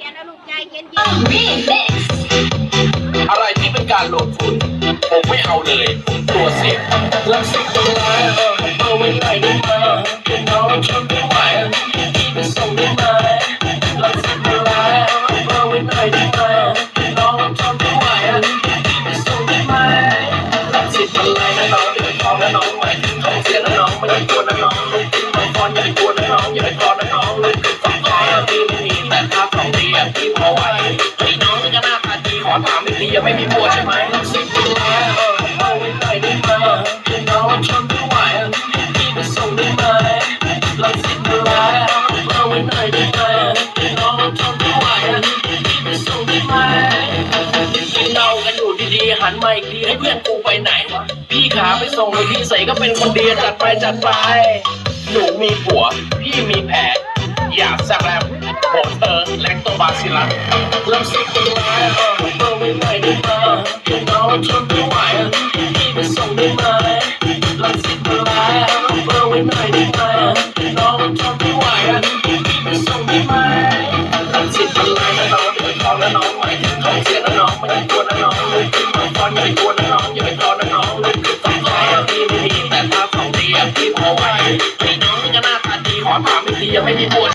ขีนนะลูกยาเขีนเย็นอะไรที่เป็นการหลงทุนผมไม่เอาเลยผมตัวเสียรักสิคนร้ายเออเอาไว้ไหนได้มาเป็นน้องฉันไม่ไหวเป็นส่งได้ไหมรักสิคนร้ายเออเอาไว้ไหนได้มาเป็นน้องฉันไม่ไหวเป็นส่งได้ไหมรักสิคนร้ายน้องเดือดร้อนน้องใหม่ท้องเสียน้องไม่ได้ตัวน้อง ยังไม่มีผัวใช่ไหมรักสิบตัวร้ายเออเอาไว้ไหนได้ไหมเป็นน้องทนไม่ไหวพี่ไปส่งได้ไหมรักสิบตัวร้ายเอาไว้ไหนได้ไหมเป็นน้องทนไม่ไหวพี่ไปส่งได้ไหมกินเหล้ากันอยู่ดีๆหันมาอีกทีให้เพื่อนกูไปไหนวะพี่ขาไปส่งเลยพี่ใส่ก็เป็นคนดีจัดไปจัดไปหนูมีผัว พี่มีแผลอยากสักแล้วโหเธอแลคโตบาซิลัสลำสิบตัวร้าย งได้ไหมลำสิบตัวร้ายนะน้องอย่าไปท้อนะน้องไมายถึงท้องเสียนะน้องไม่ต้องกลัวนะน้องลุกขึ้นมาก่อนอย่าไปกลัวนะน้องอย่าไปท้อนะน้องลุกขึ้นฟ้อนพี่ไม่มีแต่ถ้าของดีอะพี่พอไหวไอ้น้องนี่ก็หน้าตาดีขอถามอีกทียังไม่มีผัว